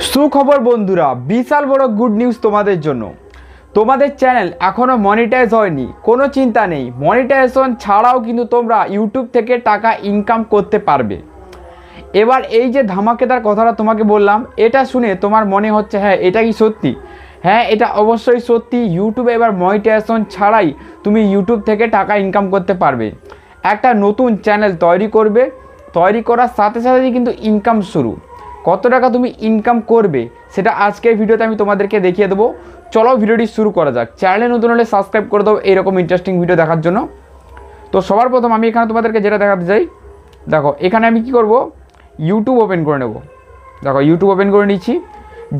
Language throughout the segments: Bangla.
সুখবর বন্ধুরা, বিশাল বড় গুড নিউজ তোমাদের জন্য। তোমাদের চ্যানেল এখনও মনিটাইজ হয়নি, কোনো চিন্তা নেই। মনিটাইজেশন ছাড়াও কিন্তু তোমরা ইউটিউব থেকে টাকা ইনকাম করতে পারবে। এবার এই যে ধামাকেদার কথাটা তোমাকে বললাম, এটা শুনে তোমার মনে হচ্ছে হ্যাঁ এটা কি সত্যি? হ্যাঁ এটা অবশ্যই সত্যি। ইউটিউবে এবার মনিটাইজেশন ছাড়াই তুমি ইউটিউব থেকে টাকা ইনকাম করতে পারবে। একটা নতুন চ্যানেল তৈরি করবে। তৈরি করার সাথে সাথেই কিন্তু ইনকাম শুরু। কত টাকা তুমি ইনকাম করবে, সেটা আজকের ভিডিওতে আমি তোমাদেরকে দেখিয়ে দেবো। চলো ভিডিওটি শুরু করা যাক। চ্যানেলে নতুন হলে সাবস্ক্রাইব করে দেবো এইরকম ইন্টারেস্টিং ভিডিও দেখার জন্য। তো সবার প্রথম আমি এখানে তোমাদেরকে যেটা দেখাতে চাই, দেখো, এখানে আমি কি করব ইউটিউব ওপেন করে নেব। দেখো ইউটিউব ওপেন করে নিচ্ছি।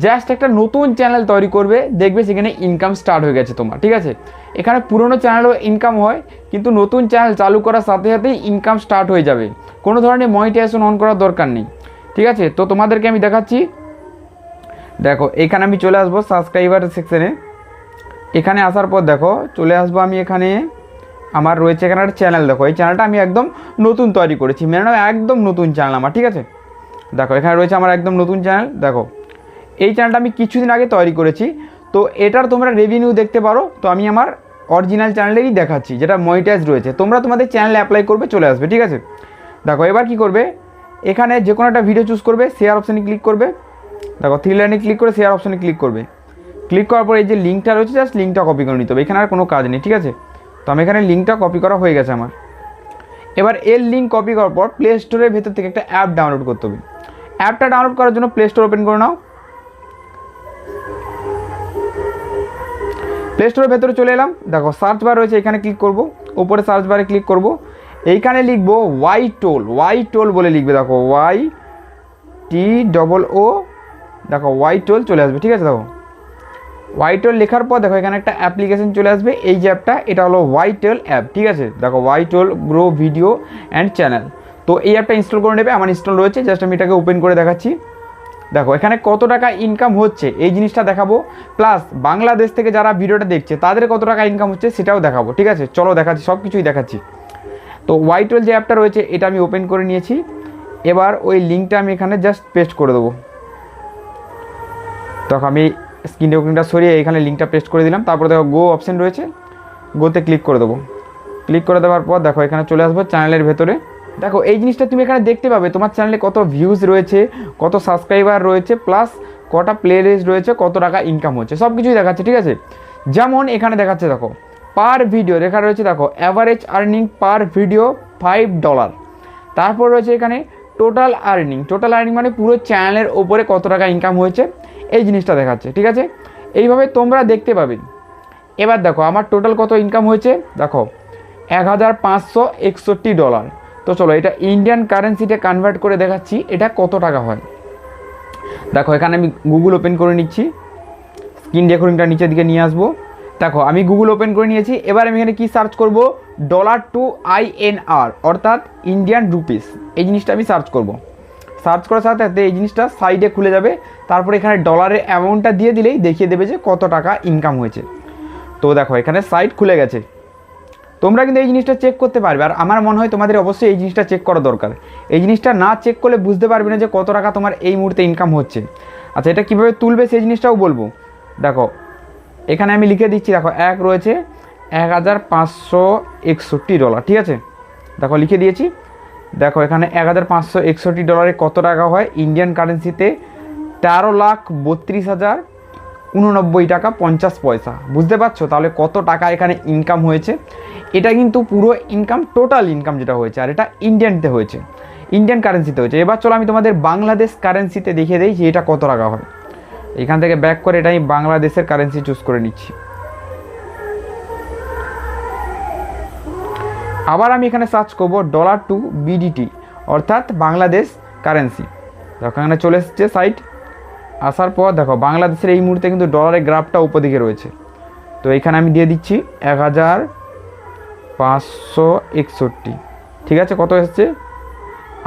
জাস্ট একটা নতুন চ্যানেল তৈরি করবে, দেখবে সেখানে ইনকাম স্টার্ট হয়ে গেছে তোমার, ঠিক আছে? এখানে পুরনো চ্যানেলও ইনকাম হয়, কিন্তু নতুন চ্যানেল চালু করার সাথে সাথেই ইনকাম স্টার্ট হয়ে যাবে। কোনো ধরনের মনিটাইজেশন অন করার দরকার নেই। ঠিক আছে? তো তোমাদেরকে আমি দেখাচ্ছি। দেখো, এখানে আমি চলে আসব সাবস্ক্রাইবার সেকশনে এখানে আসার পর দেখো, চলে আসব আমি এখানে। আমার রয়েছে এখানে একটা চ্যানেল দেখো। এই চ্যানেলটা আমি একদম নতুন তৈরি করেছি। মেনে একদম নতুন চ্যানেল আমার, ঠিক আছে? দেখো, এখানে রয়েছে আমার একদম নতুন চ্যানেল দেখো। এই চ্যানেলটা আমি কিছুদিন আগে তৈরি করেছি। তো এটার তোমরা রেভিনিউ দেখতে পারো। তো আমি আমার অরিজিনাল চ্যানেলেরই দেখাচ্ছি, যেটা মনিটাইজ রয়েছে। তোমরা তোমাদের চ্যানেলে অ্যাপ্লাই করবে, চলে আসবে, ঠিক আছে? দেখো, এবার কি করবে? এখানে যে কোনো একটা ভিডিও চুজ করবে শেয়ার অপশানে ক্লিক করবে। দেখো থ্রি লাইনে ক্লিক করে শেয়ার অপশানে ক্লিক করবে। ক্লিক করার পর এই যে লিঙ্কটা রয়েছে জাস্ট লিঙ্কটা কপি করে নিতে হবে। এখানে আর কোনো কাজ নেই, ঠিক আছে? তো আমি এখানে লিঙ্কটা কপি করা হয়ে গেছে আমার। এবার এর লিঙ্ক কপি করার পর প্লে স্টোরের ভেতর থেকে একটা অ্যাপ ডাউনলোড করতে হবে। অ্যাপটা ডাউনলোড করার জন্য প্লে স্টোর ওপেন করে নাও। প্লে স্টোরের ভেতরে চলে এলাম। দেখো সার্চ বার রয়েছে, এখানে ক্লিক করব। উপরে সার্চ বারে ক্লিক করব। এইখানে লিখব ওয়াই টোল ওয়াই টোল বলে লিখবে, দেখো ওয়াই টি ডবল ও, দেখো ওয়াই টোল চলে আসবে, ঠিক আছে দেখো। ওয়াই টোল লেখার পর দেখো এখানে একটা অ্যাপ্লিকেশন চলে আসবে, এই যে অ্যাপটা, এটা হলো ওয়াই টোল অ্যাপ, ঠিক আছে? দেখো Y tool grow video and channel. তো এই অ্যাপটা ইনস্টল করে নেবে, আমার ইনস্টল রয়েছে, জাস্ট আমি এটাকে ওপেন করে দেখাচ্ছি। দেখো, এখানে কত টাকা ইনকাম হচ্ছে, এই জিনিসটা দেখাবো। প্লাস বাংলাদেশ থেকে যারা ভিডিওটা দেখছে, তাদের কত টাকা ইনকাম হচ্ছে, সেটাও দেখাবো, ঠিক আছে? চলো দেখাচ্ছি সব কিছুই দেখাচ্ছি। তো ওয়াই টোয়েল যে অ্যাপটা রয়েছে, এটা আমি ওপেন করে নিয়েছি। এবার ওই লিঙ্কটা আমি এখানে জাস্ট পেস্ট করে দেবো। তখন আমি স্ক্রিন রেকর্ডিংটা সরিয়ে এখানে লিঙ্কটা পেস্ট করে দিলাম। তারপরে দেখো গো অপশান রয়েছে। গোতে ক্লিক করে দেবো। ক্লিক করে দেওয়ার পর দেখো, এখানে চলে আসব চ্যানেলের ভেতরে। দেখো, এই জিনিসটা তুমি এখানে দেখতে পাবে। তোমার চ্যানেলে কত ভিউজ রয়েছে, কত সাবস্ক্রাইবার রয়েছে প্লাস কটা প্লে রয়েছে, কত টাকা ইনকাম হচ্ছে। সব কিছুই দেখাচ্ছে, ঠিক আছে? যেমন এখানে দেখাচ্ছে, দেখো। পার ভিডিও লেখা রয়েছে দেখো average earning per video five dollar তারপর রয়েছে এখানে টোটাল আর্নিং টোটাল আর্নিং মানে পুরো চ্যানেলের ওপরে কত টাকা ইনকাম হয়েছে, এই জিনিসটা দেখাচ্ছে, ঠিক আছে? এইভাবে তোমরা দেখতে পাবে। এবার দেখো, আমার টোটাল কত ইনকাম হয়েছে? দেখো, এক হাজার পাঁচশো একষট্টি ডলার তো চলো, এটা ইন্ডিয়ান কারেন্সিতে কনভার্ট করে দেখাচ্ছি, এটা কত টাকা হয়? দেখো, এখানে আমি গুগল ওপেন করে নিচ্ছি। স্ক্রিন রেকর্ডিংটা নিচের দিকে নিয়ে আসব। দেখো, আমি গুগল ওপেন করে নিয়েছি, এবার আমি এখানে কি সার্চ করব? ডলার টু আইএনআর অর্থাৎ ইন্ডিয়ান রুপিস এই জিনিসটা আমি সার্চ করব। সার্চ করার সাথে সাথে এই জিনিসটা সাইডে খুলে যাবে। তারপর এখানে ডলারের অ্যামাউন্টটা দিয়ে দিলেই দেখিয়ে দেবে যে কত টাকা ইনকাম হয়েছে। তো দেখো, এখানে সাইট খুলে গেছে। তোমরা কিন্তু এই জিনিসটা চেক করতে পারবে। আর আমার মনে হয় তোমাদের অবশ্যই এই জিনিসটা চেক করা দরকার। এই জিনিসটা না চেক করলে বুঝতে পারবে না যে কত টাকা তোমার এই মুহূর্তে ইনকাম হচ্ছে। আচ্ছা এটা কীভাবে তুলবে সেই জিনিসটাও বলব। দেখো এখানে আমি লিখে দিচ্ছি, দেখো, এক রয়েছে এক হাজার পাঁচশো একষট্টি ডলার, ঠিক আছে? দেখো, লিখে দিয়েছি। দেখো, এখানে এক হাজার পাঁচশো একষট্টি ডলারে কত টাকা হয়? ইন্ডিয়ান কারেন্সিতে তেরো লাখ বত্রিশ হাজার উননব্বই টাকা পঞ্চাশ পয়সা। বুঝতে পারছ? তাহলে কত টাকা এখানে ইনকাম হয়েছে? এটা কিন্তু পুরো ইনকাম টোটাল ইনকাম যেটা হয়েছে, আর এটা ইন্ডিয়ানতে হয়েছে। ইন্ডিয়ান কারেন্সিতে হয়েছে। এবার চলো আমি তোমাদের বাংলাদেশ কারেন্সিতে দেখিয়ে দিই যে এটা কত টাকা হয়। এখান থেকে ব্যাক করে এটা আমি বাংলাদেশের কারেন্সি চুজ করে নিচ্ছি। আবার আমি এখানে সার্চ করব ডলার টু বিডিটি অর্থাৎ বাংলাদেশ কারেন্সি দেখো, এখানে চলে এসছে সাইট আসার পর দেখো, বাংলাদেশের এই মুহূর্তে কিন্তু ডলারের গ্রাফটা উপদিকে রয়েছে। তো এখানে আমি দিয়ে দিচ্ছি এক হাজার পাঁচশো একষট্টি। ঠিক আছে, কত এসছে?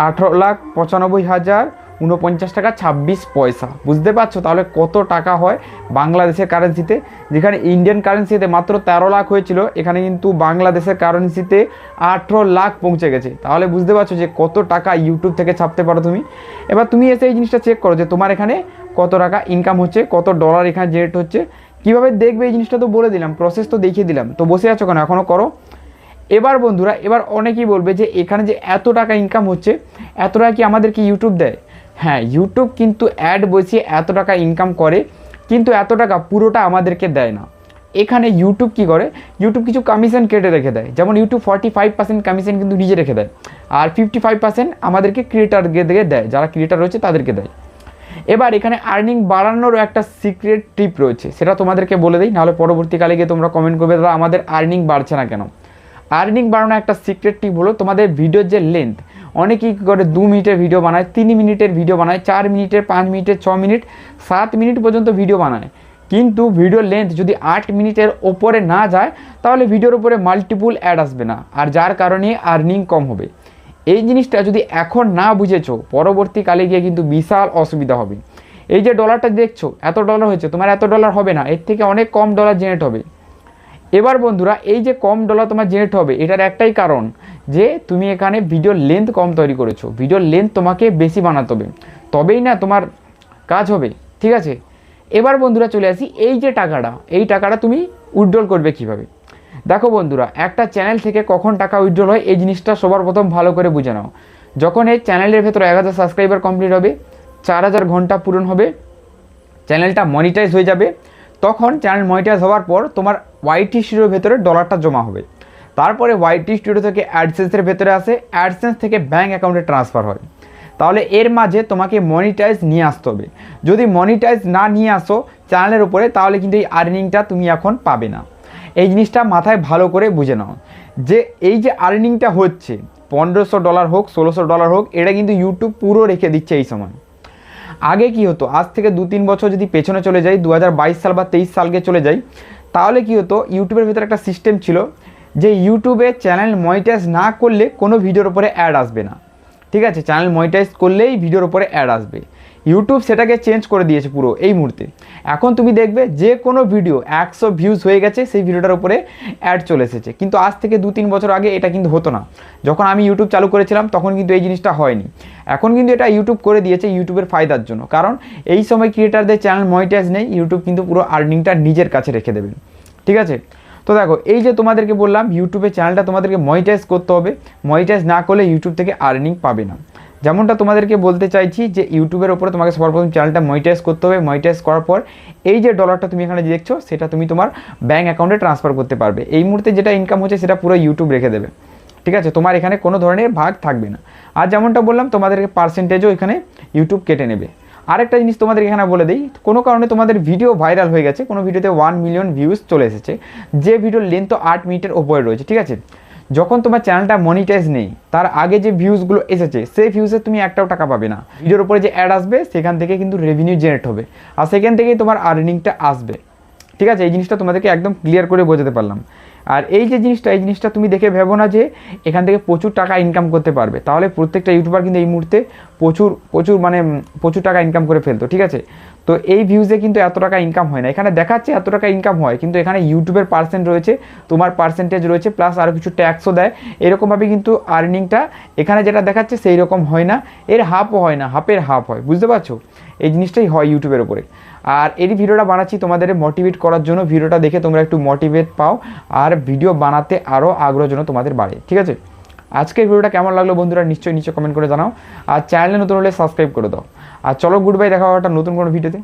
আঠেরো লাখ পঁচানব্বই হাজার উনপঞ্চাশ টাকা ছাব্বিশ পয়সা। বুঝতে পারছ? তাহলে কত টাকা হয় বাংলাদেশের কারেন্সিতে যেখানে ইন্ডিয়ান কারেন্সিতে মাত্র তেরো লাখ হয়েছিল, এখানে কিন্তু বাংলাদেশের কারেন্সিতে আঠেরো লাখ পৌঁছে গেছে। তাহলে বুঝতে পারছ যে কত টাকা ইউটিউব থেকে ছাপতে পারো তুমি? এবার তুমি এসে এই জিনিসটা চেক করো যে তোমার এখানে কত টাকা ইনকাম হচ্ছে, কত ডলার এখানে জেনারেট হচ্ছে। কীভাবে দেখবে এই জিনিসটা তো বলে দিলাম প্রসেস তো দেখিয়ে দিলাম। তো বসে আছো কেন? এখনও করো। এবার বন্ধুরা, এবার অনেকেই বলবে যে এখানে যে এত টাকা ইনকাম হচ্ছে, এত টাকা কি আমাদেরকে ইউটিউব দেয়? হ্যাঁ ইউটিউব কিন্তু অ্যাড বসিয়ে এত টাকা ইনকাম করে, কিন্তু এত টাকা পুরোটা আমাদেরকে দেয় না। এখানে ইউটিউব কি করে? ইউটিউব কিছু কমিশন কেটে রেখে দেয়। যেমন YouTube forty five percent commission কিন্তু নিজে রেখে দেয়। আর ফিফটি ফাইভ পার্সেন্ট আমাদেরকে ক্রিয়েটারকে দিয়ে দেয়, যারা ক্রিয়েটার রয়েছে তাদেরকে দেয়। এবার এখানে আর্নিং বাড়ানোরও একটা সিক্রেট টিপ রয়েছে, সেটা তোমাদেরকে বলে দিই, নাহলে পরবর্তীকালে গিয়ে তোমরা কমেন্ট করবে, দাদা, আমাদের আর্নিং বাড়ছে না কেন? আর্নিং বাড়ানো একটা সিক্রেট টিপ হলো, তোমাদের ভিডিওর যে লেন্থ অনেকেই কী করে দু মিনিটের ভিডিও বানায়, তিন মিনিটের ভিডিও বানায়, চার মিনিটের, পাঁচ মিনিটের, ছ মিনিট, সাত মিনিট পর্যন্ত ভিডিও বানায়। কিন্তু ভিডিওর লেন্থ যদি আট মিনিটের ওপরে না যায়, তাহলে ভিডিওর উপরে মাল্টিপুল অ্যাড আসবে না, আর যার কারণে আর্নিং কম হবে। এই জিনিসটা যদি এখন না বুঝেছ, পরবর্তীকালে গিয়ে কিন্তু বিশাল অসুবিধা হবে। এই যে ডলারটা দেখছ, এত ডলার হয়েছে, তোমার এত ডলার হবে না, এর থেকে অনেক কম ডলার জেনারেট হবে। এবার বন্ধুরা, এই যে কম ডলার তোমার জেনারেট হবে, এটার একটাই কারণ যে তুমি এখানে ভিডিওর লেন্থ কম তৈরি করেছ। ভিডিওর লেন্থ তোমাকে বেশি বানাতে হবে। তবেই না তোমার কাজ হবে, ঠিক আছে? এবার বন্ধুরা চলে আসি, এই যে টাকাটা, এই টাকাটা তুমি উইথড্রল করবে কীভাবে? দেখো বন্ধুরা, একটা চ্যানেল থেকে কখন টাকা উইথড্রল হয়, এই জিনিসটা সবার প্রথম ভালো করে বুঝে নাও। যখন এই চ্যানেলের ভেতরে এক হাজার সাবস্ক্রাইবার কমপ্লিট হবে, চার হাজার ঘণ্টা পূরণ হবে চ্যানেলটা মনিটাইজ হয়ে যাবে, তখন চ্যানেল মনিটাইজ হওয়ার পর তোমার ওয়াইটি স্টুডিওর ভেতরে ডলারটা জমা হবে। তারপরে ওয়াইটি স্টুডিও থেকে অ্যাডসেন্সের ভেতরে আসে অ্যাডসেন্স থেকে ব্যাঙ্ক অ্যাকাউন্টে ট্রান্সফার হয়। তাহলে এর মাঝে তোমাকে মনিটাইজ নিয়ে আসতে হবে। যদি মনিটাইজ না নিয়ে আসো চ্যানেলের উপরে, তাহলে কিন্তু এই আর্নিংটা তুমি এখন পাবে না। এই জিনিসটা মাথায় ভালো করে বুঝে নাও। যে এই যে আর্নিংটা হচ্ছে, পনেরোশো ডলার হোক, ষোলোশো ডলার হোক, এটা কিন্তু ইউটিউব পুরো রেখে দিচ্ছে এই সময়। আগে কি হতো? আজ থেকে দু তিন বছর যদি পেছনে চলে যাই, দু হাজার বাইশ সাল বা তেইশ সালকে চলে যাই তাহলে কী হতো? ইউটিউবের ভিতরে একটা সিস্টেম ছিল যে ইউটিউবে চ্যানেল মনিটাইজ না করলে কোনো ভিডিওর উপরে অ্যাড আসবে না। ঠিক আছে? চ্যানেল মনিটাইজ করলেই ভিডিওর উপরে অ্যাড আসবে। ইউটিউব সেটাকে চেঞ্জ করে দিয়েছে পুরো এই মুহূর্তে। এখন তুমি দেখবে যে কোনো ভিডিও একশো ভিউজ হয়ে গেছে, সেই ভিডিওটার উপরে অ্যাড চলে এসেছে। কিন্তু আজ থেকে দু তিন বছর আগে এটা কিন্তু হতো না। যখন আমি ইউটিউব চালু করেছিলাম, তখন কিন্তু এই জিনিসটা হয়নি। এখন কিন্তু এটা ইউটিউব করে দিয়েছে ইউটিউবের ফায়দার জন্য। কারণ এই সময় ক্রিয়েটারদের চ্যানেল মনিটাইজ নেই ইউটিউব কিন্তু পুরো আর্নিংটা নিজের কাছে রেখে দেবেন ঠিক আছে? তো দেখো, এই যে তোমাদেরকে বললাম ইউটিউবে চ্যানেলটা তোমাদেরকে মনিটাইজ করতে হবে। মনিটাইজ না করলে ইউটিউব থেকে আর্নিং পাবে না। যেমনটা তোমাদেরকে বলতে চাইছি যে ইউটিউবের ওপরে তোমাকে সর্বপ্রথম চ্যানেলটা মনিটাইজ করতে হবে। মনিটাইজ করার পর এই যে ডলারটা তুমি এখানে দেখছ, সেটা তুমি তোমার ব্যাঙ্ক অ্যাকাউন্টে ট্রান্সফার করতে পারবে। এই মুহূর্তে যেটা ইনকাম হচ্ছে, সেটা পুরো ইউটিউব রেখে দেবে। ঠিক আছে? তোমার এখানে কোনো ধরনের ভাগ থাকবে না। আর যেমনটা বললাম, তোমাদেরকে পার্সেন্টেজও এখানে ইউটিউব কেটে নেবে। আরেকটা জিনিস তোমাদের এখানে বলে দিই, কোনো কারণে তোমাদের ভিডিও ভাইরাল হয়ে গেছে, কোনো ভিডিওতে ওয়ান মিলিয়ন ভিউজ চলে এসেছে। যে ভিডিওর লেন্থ আট মিনিটের ওপরে রয়েছে, ঠিক আছে? যখন তোমার চ্যানেলটা মনিটাইজ নেই তার আগে যে ভিউজগুলো এসেছে সেই ভিউজে তুমি একটাও টাকা পাবে না। ভিডিওর উপরে যে অ্যাড আসবে সেখান থেকে কিন্তু রেভিনিউ জেনারেট হবে। আর সেখান থেকেই তোমার আর্নিংটা আসবে। ঠিক আছে? এই জিনিসটা তোমাদেরকে একদম ক্লিয়ার করে বোঝাতে পারলাম। আর এই যে জিনিসটা এই জিনিসটা তুমি দেখে ভেবো না যে এখান থেকে প্রচুর টাকা ইনকাম করতে পারবে। তাহলে প্রত্যেকটা ইউটিউবার কিন্তু এই মুহূর্তে প্রচুর প্রচুর মানে প্রচুর টাকা ইনকাম করে ফেলতো। ঠিক আছে? তো এই ভিউজে কিন্তু এত টাকা ইনকাম হয় না। এখানে দেখাচ্ছে এত টাকা ইনকাম হয়, কিন্তু এখানে ইউটিউবের পার্সেন্ট রয়েছে, তোমার পার্সেন্টেজ রয়েছে প্লাস আরও কিছু ট্যাক্সও দেয়। এরকমভাবে কিন্তু আর্নিংটা এখানে যেটা দেখাচ্ছে সেই রকম হয় না। এর হাফও হয় না হাফের হাফ হয়, বুঝতে পারছ? এই জিনিসটাই হয় ইউটিউবের উপরে। আর এই ভিডিওটা বানাচ্ছি তোমাদের মোটিভেট করার জন্য। ভিডিওটা দেখে তোমরা একটু মোটিভেট পাও, আর ভিডিও বানাতে আরও আগ্রহ যেন তোমাদের বাড়ে, ঠিক আছে? আজকের ভিডিওটা কেমন লাগল বন্ধুরা, নিশ্চয়ই নিচে কমেন্ট করে জানাও। আর চ্যানেলে নতুন হলে সাবস্ক্রাইব করে দাও। আর চলো গুড বাই দেখা হবে একটা নতুন কোনো ভিডিওতে